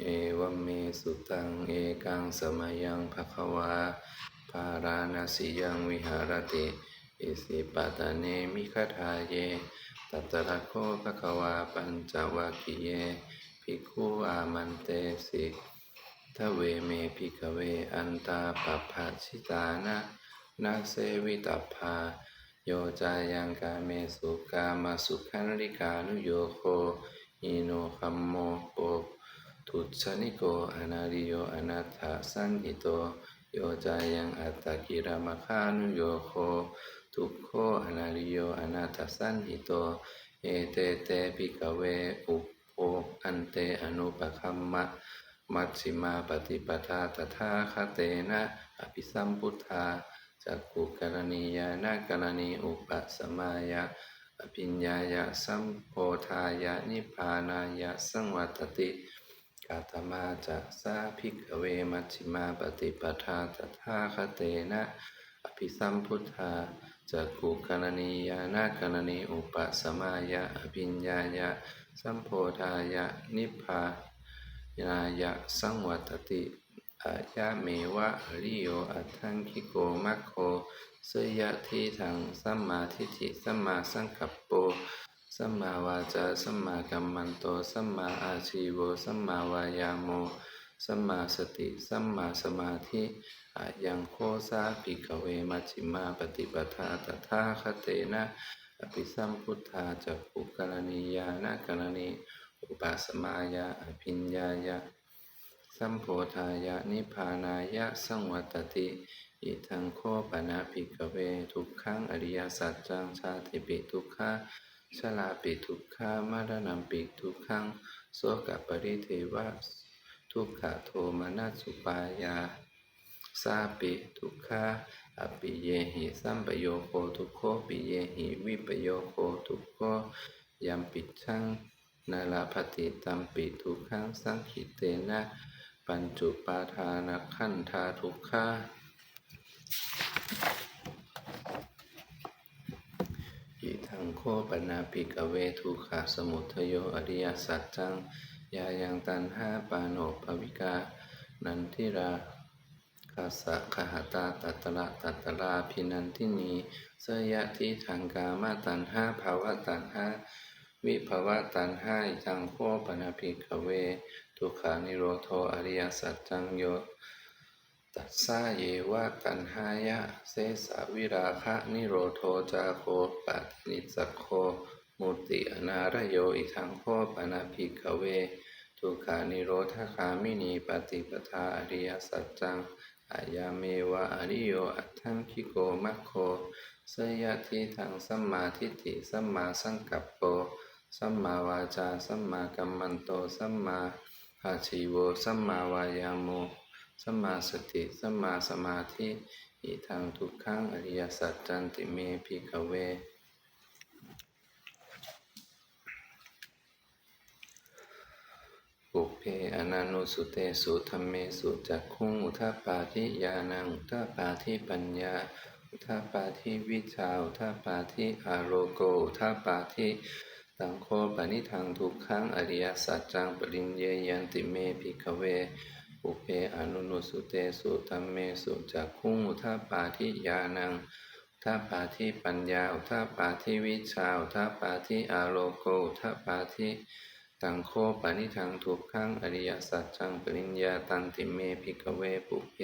เอวเมสุตังเอกังสมัยังภควาภาราณสียังวิหารติอิสิปตะเนมิคทาเยตัตระโคภควาปัญจวัคคีเยภิกขุอามันเตสิทเวเมภิกเวอันตาปปภาชิตานะนาเสวิตัพพาโยจายังกาเมสุกามาสุขันลิกานุโยโคอิโนคัมโมโป ทุชนิโกอนาริโยอนาถาสันหิโต โยจายังอัตตกิรมคานุโยโค ทุกโคอนาริโยอนาถาสันหิโต เอเตเตปิกเวอุปโภอันเตอนุปคัมมะ มัชฌิมาปฏิปทาตถาคเตนะอภิสัมพุทธาจักขุกรณียานากรณีอุปสมายะอภิญญายะสัมโพธายะนิพพานายะสังวัตติ กาตมาจะสาภิกเวมัชิมาปฏิปทาตถาคเตนะ อภิสัมพุทธาจักขุกรณียานากรณีอุปสมายะอภิญญายะ สัมโพธายะ นิพพานายะ สังวัตติอายะเมวะอริโยอัตถังคิโกมัคโคสยะทีทังสัมมาทิฏฐิสัมมาสังกัปโป สัมมาวาจาสัมมากัมมันโต สัมมาอาชีโว สัมมาวายาโม สัมมาสติ สัมมาสมาธิอายังโคสาภิกเวมัชิมาปฏิปทาตถาคเตนะ อภิสัมพุทธาจักขุกรณียานกรณี อุปาสมายะอภิญญายะ สัมโพธายะนิพานายะสังวัตติอิทังโคปนาภิกเว ทุกขังอริยสัจจังชาติปิทุกขา ชลาปิทุกขามารณัมปิทุกขังโสกปริเทวะทุกขโทมนัสสุปายาสาปิทุกขาอปิเยหิสัมปโยโคทุกโคปิเยหิวิปโยโคทุกโคยัมปิชังนาลาภติตัมปิทุกขังสังขิเตนะปัญจุปาทานขันธาทุกขาอิทังโค ปนาปิกเวทุขาสมุทโยอริยสัจจังยายังตันห้าปานโนภวิกา นันทิราคาสะคหตาตัตตระตัตตราพินันทินีเสยะทิทางกามาตันห้าภาวะตันห้าวิภาวะตันห้าอิทังโคปนาปิกเว ทุขานิโรโทอริยสัจจังโย ตัสสาเยวะตันหายะเสสะวิราคะนิโรโทจาโคปัตนิสัโค มุติอนารโยอิทังโคปนาภิกเว ทุขานิโรธคามินีปฏิปทาอริยสัจจังอายาเมวะอริโยอัตถังคิโกมัคโคสยะทิทังสัมมาทิฏฐิสัมมาสังกัปโปสัมมาวาจาสัมมากัมมันโตสัมมาอาชีโวสัมมาวายาโม สัมมาสติสัมมาสมาธิอิทังทุกขังอริยสัจจันติเมภิกเวปุเพอนันโนสุเตสุธรรมเมสุจักขุงอุทาปาทิยานังอุทาปาทิปัญญา อุทาปาทิวิชาอุทาปาทิอาโรโกอุทาปาทิตังโคปนิทังทุกขังอริยสัจจังปริญเยยันติเมภิกเว ปุเพอนุโนสุเตสุธรรมเมสุจักขุงอุทาปาทิยานังอุทาปาทิปัญญาอุทาปาทิวิชาอุทาปาทิอาโลโกอุทาปาทิตังโคปานิทังทุกขังอริยสัจจังปริญญาตันติเมภิกเวปุเพ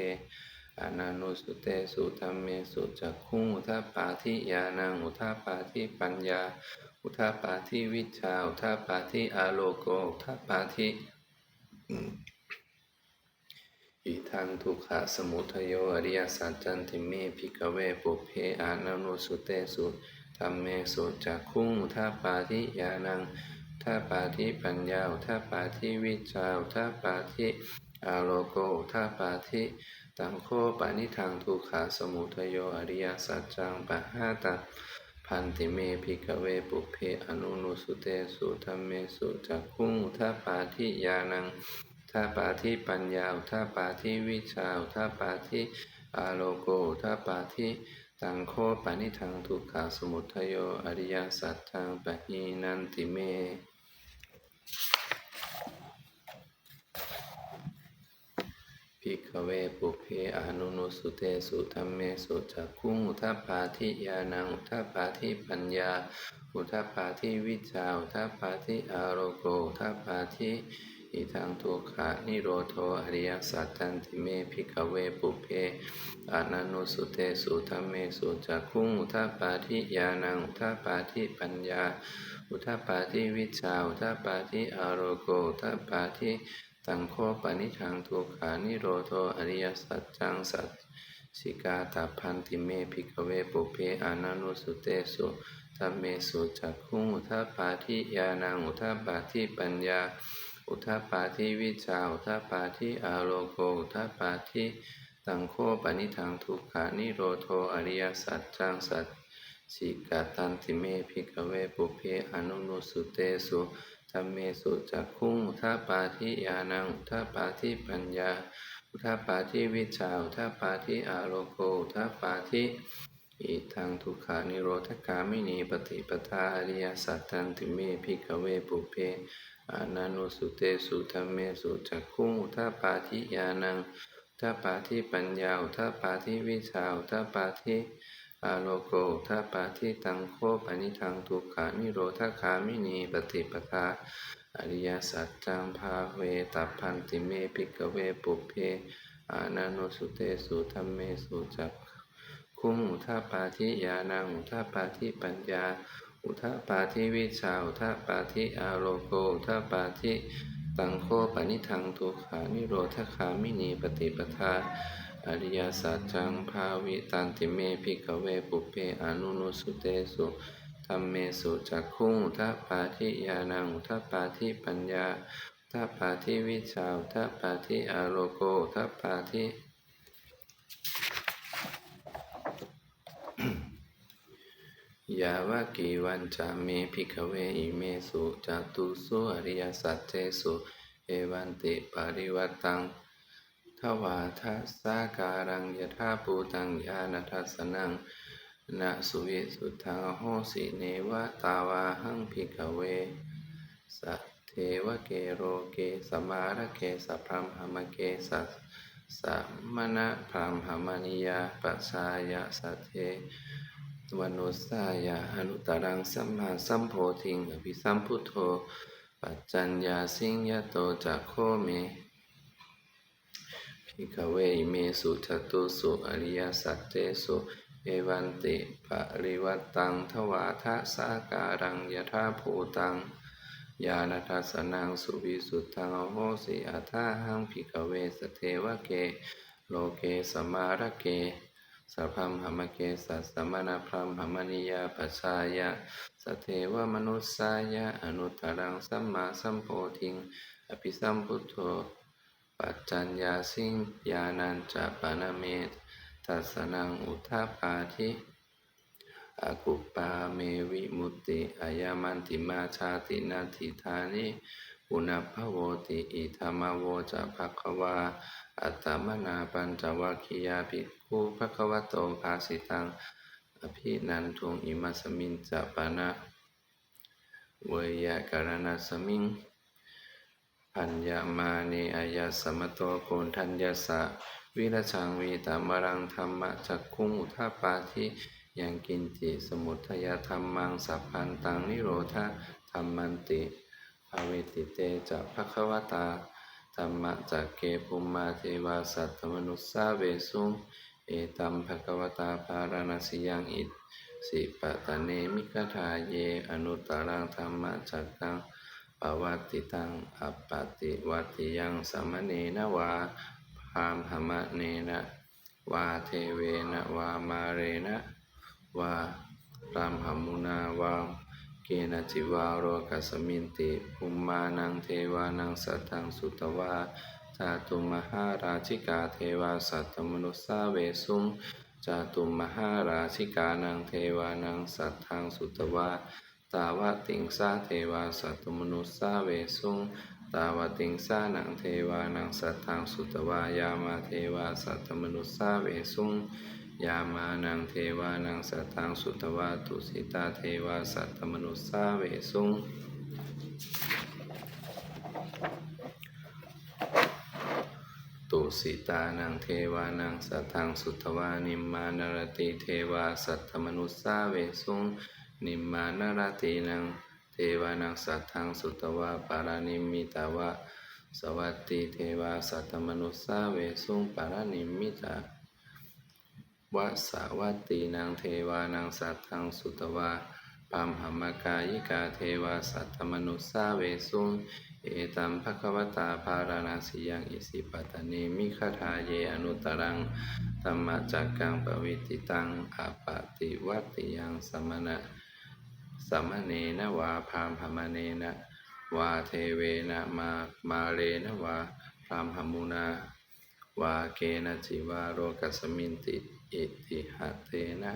อานานุสุเตสุธรรมเมสุจักขุงอุทาปาทิยานังอุทาปาทิปัญญา อุทาปาทิวิชาอุทาปาทิอาโลโกอุทาปาทิ อิทังทุกขะสมุทโยอริยสัจจันติเมภิกเวปุเพอานานุสุเตสุธรรมเมสุจักขุ้งอุทาปาทิยานังอุทาปาทิปัญญาอุทาปาทิวิชาอุทาปาทิอาโลโกอุทาปาทิตังโคปานิทังทุกขะสมุทโยอริยสัจจังปะหาตังพันติเมภิกเวปุเพอนุนุสุเตสุธรรมเมสุจักขุ้งอุทาปาทิยานัง ทาปาทิปัญญาอุทาปาทิวิชาอุทาปาทิอาโลโกอุทาปาทิตังโคปานิทังทุกขาสมุทโยอริยสัจจังปะหีนันติเมภิกขเวปุเพอานุนุสุเตสุธรรมเมสุจักขุงอุทปาทิยานังอุทปาทิปัญญา อุทปาทิวิชาอุทปาทิอารโกอุทปาทิ อิทังทุกขานิโรโทอริยสัจจันติเมภิกเวปุเพอานันุสุเตสุธรรมเมสุจักขุงอุทปปาทิยานังอุทปปาทิปัญญา อุทปปาทิวิชาอุทปปาทิอารโกอุทปปาทิตังโคปนิทังทุกขานิโรโทอริยสัจจังสัจสิกาตาพันติเมภิกเวปุเพอานันุสุเตสุธัมเมสุจักขุงอุทปปาทิยานังอุทปปาทิปัญญา อุทปปาทิวิชาอุทปปาทิอารโกอุทปปาทิตังโคปนิทังทุกขานิโรโทอริยสัจจังสัจสิกาตันติเมภิกเวปุเพอนุนุสุเตสุธัมเมสุจักขุงอุทปปาทิยานังอุทปปาทิปัญญาอุทปปาทิวิชาอุทปปาทิอารโกอุทปปาทิ อิทังทุกขานิโรธกามินีปฏิปทาอริยสัจตันติเมภิกเวปุเพอานานุสุเตสุธัมเมสุจักขุงอุทปปาทิยานังอุทปปาทิปัญญาอุทปปาทิวิชาอุทปปาทิอาโลโกอุทปปาทิตังโคปนิทังทุกขานิโรธคามินีปฏิปทาอริยสัจจังภาเวตัพพันติเมภิกเวปุเพอานานุสุเตสุธัมเมสุจัก คุงอุทปาทิยานังอุทปาทิปัญญา อุทปาทิวิชาอุทปาทิอาโลโกอุทปาทิตังโคปนิทังทุขานิโรธคามินีปฏิปทาอริยสัจจังภาวิตันติเมภิกเวปุเพอนุนุสุเตสุธัมเมสุจักขุงอุทปาทิยานังอุทปาทิปัญญาอุทปาทิวิชาอุทปาทิอาโลโกอุทปาทิ ยาวะกีวันจามิภิกเวอิเมสุจตุสุอริยสัจเจสุเอวันติปาริวัตังทวาทัสสาการังยถาภูตังญาณทัสสนังนะสุวิสุทังโหสิเนวะตาวาหังพิกเว สัทเทวเกโรเกสมาระเกสัพพมหมเกสัสสัมมณะพรามหมนิยาปัสสายะสัทเท วนุสายะอนุตตรังสัมมาสัมโพธิงอภิสัมพุทโธ ปัจจัญญาสิงยโตจักโคเมภิกขเวเมสุจตุสุอริยสัจเจสุเอวันติปริวัตตังทวาทะสาการังยถาภูตังญาณทัสสนังสุวิสุทธังโหสิอัฏฐาหังภิกขเวสเทวเก โลเกสมาระเก สัพพมหมเกสัสสมณพรมหมนิยาปัสสายะสเทวมนุสสายะอนุตตรังสัมมาสัมโพธิง อภิสัมพุทโธปัจจัญญาสิงญาณัญจะปานเมตทัสสนังอุทธปาทิอากุปาเมวิมุตติอายามันติมาชาตินาทิธานิ ปุณพโวติอิธรรมโวจะภควา อัตมนาปัญจวัคคียาภิกขุภควโตภาสิตังอภินันทุงอิมัสมินจะปานะเวยะการณสมิงปัญญามาเนอายาสมโตโกนทัญญาสะวิรชังวีตามรังธรรมะจักคุงอุทาปาทิยังกินจิสมุทยธรรมังสัพพันตังนิโรธาธรรมันติ ภาเวติเตจะภควตาธรรมะจักเกภุมมาเทวาสัตตมนุสสาเวสุงเอตัมภควตาภารณสิยังอิตสิปะตะเนมิกทาเย อนุตตรังธรรมะจักกังปวัตติตังอปปติวัตติยังสมเนนะวาพามหมะเนนะวาเทเวนะวามาเรนะวาพรามหมุนาวา เกณจิวาโรกัสมินติภูมมานังเทวานังสัตตังสุตวาจาตุมหาราชิกาเทวาสัตตมนุสาเวสุงจาตุมหาราชิกานังเทวานังสัตทังสุตวาตาวติงสาเทวาสัตตมนุสาเวสุงตาวติงสานังเทวานังสัตทังสุตวายามาเทวาสัตตมนุสาเวสุง ยามานังเทวานังสัตทังสุตวาตุสิตาเทวาสัตตมนุสสาเวสุงตุสิตานังเทวานังสัทธังสุตวานิมมานรติเทวาสัทธมนุสสาเวสุงนิมมานรตินังเทวานังสัทธังสุตวาปารานิมิตาวะสวัตติเทวาสัทธมนุสสาเวสุงปารานิมิตา วะสาวัตตีนางเทวานังสัตทังสุตวาปัมหมกายิกาเทวาสัตตมนุสสาเวสุงเอตัมภควตาภาราณาสิยังอิสิปตเนมิคทาเยอนุตรังธรรมจักกังปวิติตังอาปาติวัติยังสมณะสมณเนนวาพามหมเนนะวาเทเวนะมามาเรนะวาพรามหมุนาวาเกนะจิวาโรกัสมินติ อิติหัตเตนะ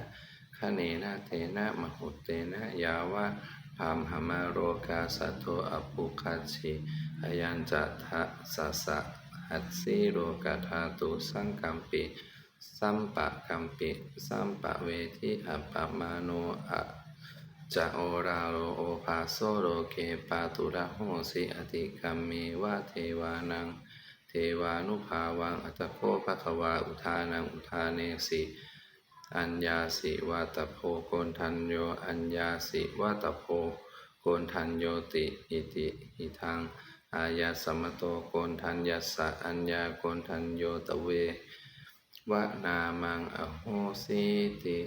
คะเนนะเตนะมหุเตนะยาวะพามหมาโรกาสัตโตอปุคัชชิอยัญจัตถะสัสสะหัตสีโรกาธาตุสังกัมปิสัมปะกัมปิสัมปะเวทิอัปปมาโนอะจะโอราโรโอภาโซโรเกปาตุระโหสิอติกัมเมวะเทวานัง วานุภาวังอัตโพภควาอุทานังอุทาเนสิอัญญาสิวัตโพโกนทันโยอัญญาสิวัตโพโกนทันโยติอิติอิทังอายาสมโตโกนทันยัสสะอัญญาโกนทันโยตเววะนามังอโหสิติ